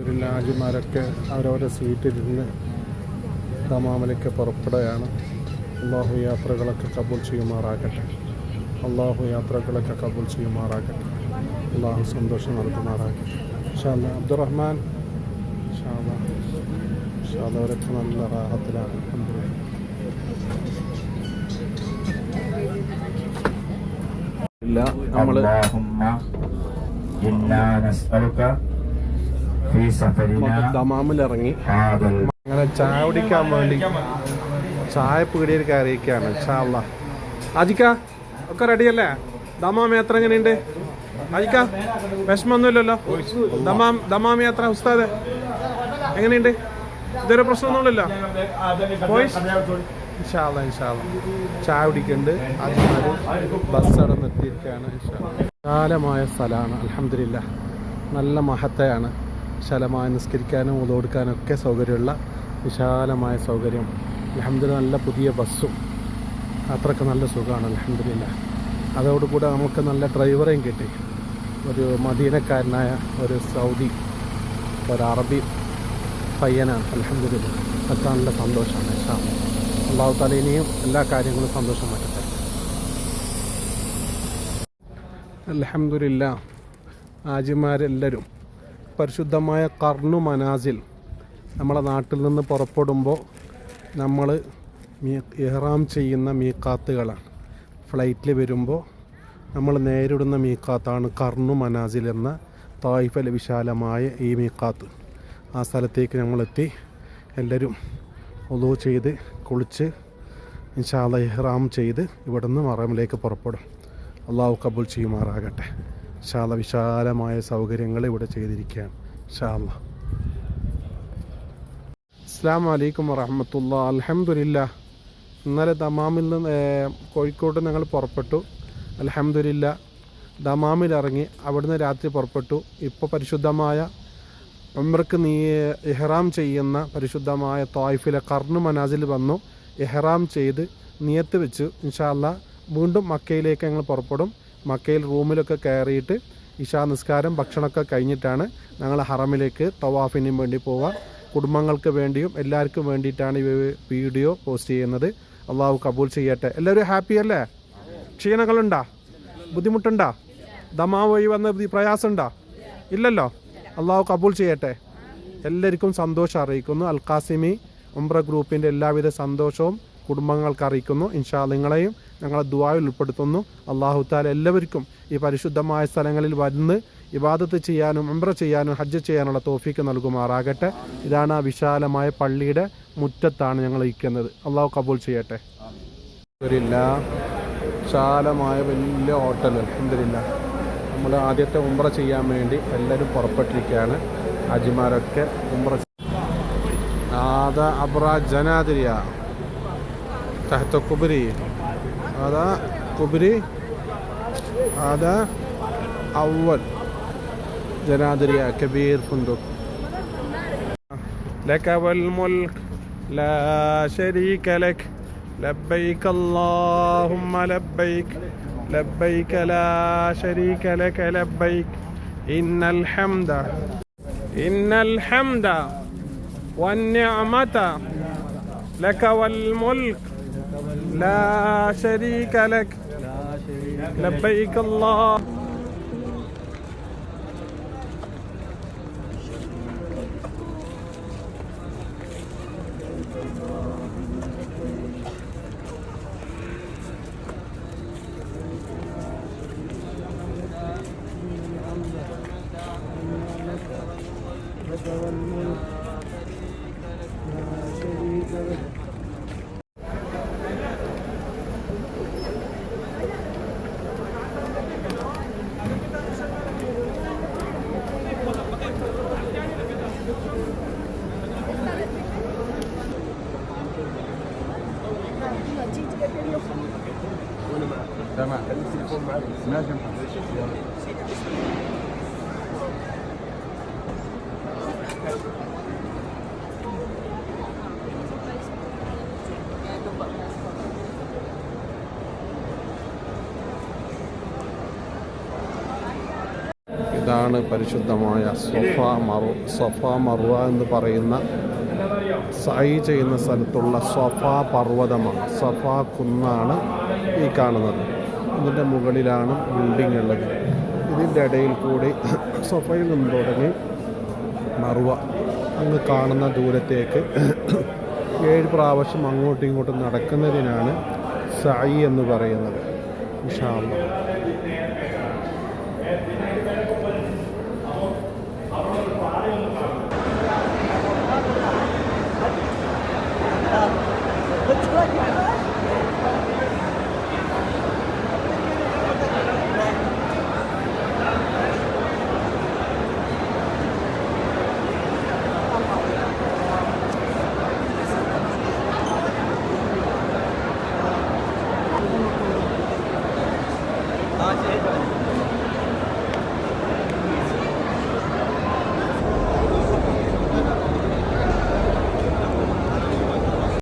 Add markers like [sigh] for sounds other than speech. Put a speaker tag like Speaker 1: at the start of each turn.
Speaker 1: ഒരു രാജുമാരൊക്കെ അവരവരുടെ സീറ്റിലിരുന്ന് തമാമലയ്ക്ക് പുറപ്പെടുകയാണ്. അള്ളാഹു യാത്രകളൊക്കെ കബൂൾ ചെയ്യുമാറാകട്ടെ. അള്ളാഹു യാത്രകളൊക്കെ കബൂൾ ചെയ്യുമാറാകട്ടെ. അള്ളാഹു സന്തോഷം നൽകുമാറാകട്ടെ. ഷാല അബ്ദുറഹ്മാൻ. ഷാല ഷാല അവരൊക്കെ നല്ല റാഹത്തിലാണ്. നമ്മൾ ദമാമിലിറങ്ങി. അങ്ങനെ ചായ കുടിക്കാൻ വേണ്ടി ചായ പീടിയിൽ കയറിയൊക്കെയാണ് ഷാള്ള അജിക്ക ഒക്കെ റെഡിയല്ലേ? ദമാം യാത്ര എങ്ങനെയുണ്ട്? അജിക്ക വിഷമൊന്നുമില്ലല്ലോ? ദമാം ദമാം യാത്ര ഉസ്താദ് എങ്ങനെയുണ്ട്? ഇതൊരു പ്രശ്നമൊന്നുമില്ലല്ലോ? ഇൻഷാല്ല ചായ കുടിക്കുന്നുണ്ട്. അജിമാര് ബസ് അടന്നെത്തിയിരിക്കുകയാണ് വിശാലമായ സ്ഥലമാണ് അലഹമില്ല നല്ല മഹത്തയാണ് വിശാലമായി നിസ്കരിക്കാനും ഉതോടുക്കാനും ഒക്കെ സൗകര്യമുള്ള വിശാലമായ സൗകര്യം. അലഹമില്ല നല്ല പുതിയ ബസ്സും. അത്രയ്ക്ക് നല്ല സുഖമാണ് അലഹമ്മദില്ല അതോടുകൂടെ നമുക്ക് നല്ല ഡ്രൈവറേയും കിട്ടി. ഒരു മദീനക്കാരനായ ഒരു സൗദി ഒരു അറബി പയ്യനാണ് അലഹമ്മദില്ല അത്ര നല്ല സന്തോഷമാണ് അല്ലാ. അള്ളാഹു താല ഇനിയും എല്ലാ കാര്യങ്ങളും സന്തോഷം അലഹമ്മദില്ല ആജിമാരെല്ലാവരും പരിശുദ്ധമായ കർണു മനാസിൽ നമ്മളെ നാട്ടിൽ നിന്ന് പുറപ്പെടുമ്പോൾ നമ്മൾ മീ ഇഹ്റാം ചെയ്യുന്ന മീക്കാത്തുകളാണ് ഫ്ലൈറ്റിൽ വരുമ്പോൾ നമ്മൾ നേരിടുന്ന മീക്കാത്താണ് കർണു മനാസിൽ എന്ന തായ്ഫല വിശാലമായ ഈ മീക്കാത്ത് ആ സ്ഥലത്തേക്ക് ഞങ്ങളെത്തി എല്ലാവരും ഒതു ചെയ്ത് കുളിച്ച് ഇൻഷാല്ല ഇഹ്റാം ചെയ്ത് ഇവിടുന്ന് മറമിലേക്ക് പുറപ്പെടും. അള്ളാഹു കബൂൽ ചെയ്യുമാറാകട്ടെ. ഇൻഷാല്ല വിശാലമായ സൗകര്യങ്ങൾ ഇവിടെ ചെയ്തിരിക്കുകയാണ്. ശാല അസ്സാം വലൈക്കും വറഹമത്തുള്ള. അലഹമുല്ല ഇന്നലെ ദമാമിൽ നിന്ന് കോഴിക്കോട്ട് കോഴിക്കോട് ഞങ്ങൾ പുറപ്പെട്ടു. അലഹമുല്ല ദമാമിൽ ഇറങ്ങി അവിടുന്ന് രാത്രി പുറപ്പെട്ടു. ഇപ്പോൾ പരിശുദ്ധമായ ഉമ്രക്ക് നീ ഇഹ്റാം ചെയ്യുന്ന പരിശുദ്ധമായ തോയ്ഫിലെ കർണു മനാസിൽ വന്നു. ഇഹ്റാം ചെയ്ത് നിയത്ത് വെച്ച്. ഇൻഷാല്ല വീണ്ടും മക്കയിലേക്ക് ഞങ്ങൾ പുറപ്പെടും. മക്കയിൽ റൂമിലൊക്കെ കയറിയിട്ട് ഇഷാ നിസ്കാരം ഭക്ഷണമൊക്കെ കഴിഞ്ഞിട്ടാണ് ഞങ്ങൾ ഹറമിലേക്ക് തവാഫിനും വേണ്ടി പോവുക. കുടുംബങ്ങൾക്ക് വേണ്ടിയും എല്ലാവർക്കും വേണ്ടിയിട്ടാണ് ഈ വീഡിയോ പോസ്റ്റ് ചെയ്യുന്നത്. അള്ളാഹു കബൂൽ ചെയ്യട്ടെ. എല്ലാവരും ഹാപ്പി അല്ലേ? ക്ഷീണങ്ങളുണ്ടാ? ബുദ്ധിമുട്ടുണ്ടാ? ദമാ വഴി വന്ന പ്രയാസമുണ്ടോ? ഇല്ലല്ലോ. അള്ളാഹു കബൂൽ ചെയ്യട്ടെ. എല്ലാവർക്കും സന്തോഷം അറിയിക്കുന്നു. അൽ ഖാസിമി ഉംറ ഗ്രൂപ്പിന്റെ എല്ലാവിധ സന്തോഷവും കുടുംബങ്ങൾക്ക് അറിയിക്കുന്നു. ഇൻഷാ നിങ്ങളെയും ഞങ്ങളെ ദുബായിൽ ഉൾപ്പെടുത്തുന്നു. അള്ളാഹു താല എല്ലാവർക്കും ഈ പരിശുദ്ധമായ സ്ഥലങ്ങളിൽ വന്ന് ഇബാദത്ത് ചെയ്യാനും ഉംറ ചെയ്യാനും ഹജ്ജ് ചെയ്യാനുള്ള തോഫിക്ക് നൽകുമാറാകട്ടെ. ഇതാണ് ആ വിശാലമായ പള്ളിയുടെ മുറ്റത്താണ് ഞങ്ങൾ ഇരിക്കുന്നത്. അള്ളാഹു കബൂൾ ചെയ്യട്ടെ. ഒരില്ല വിശാലമായ വലിയ ഹോട്ടൽ എന്തിരില്ല നമ്മൾ ആദ്യത്തെ ഉംറ ചെയ്യാൻ വേണ്ടി എല്ലാവരും പുറപ്പെട്ടിരിക്കുകയാണ്. അജിമാരൊക്കെ ഉംറ ആദ അബ്ര ജനാതിരിയ تحت كوبري هذا كوبري. هذا أول جنادريا كبير فندق. لك والملك لا شريك لك. لبيك اللهم لبيك. لبيك لا شريك لك لبيك. إن الحمد إن الحمد والنعمة لك والملك. لا شريك لك. لبيك الله. تيجي ثاني يوم وانا معك تمام خلي التليفون معك ماشي ഇതാണ് പരിശുദ്ധമായ സൊഫ മറു സൊഫ മറുവ എന്ന് പറയുന്ന സൈ ചെയ്യുന്ന സ്ഥലത്തുള്ള സഫാ പർവതമാണ്. സഫാ കുന്നാണ് ഈ കാണുന്നത്. ഇതിന്റെ മുകളിലാണ് ബിൽഡിംഗ് ഉള്ളത്. ഇതിന്റെ ഇടയിൽ കൂടി [coughs] സഫയിൽ നിന്ന് തുടങ്ങി മറുവ. അങ്ങ് കാണുന്ന ദൂരത്തേക്ക് [coughs] ഏഴ് പ്രാവശ്യം അങ്ങോട്ടും ഇങ്ങോട്ടും നടക്കുന്നതിനാണ് സായി എന്ന് പറയുന്നത്. അല്ലാഹ്. Ah, gente.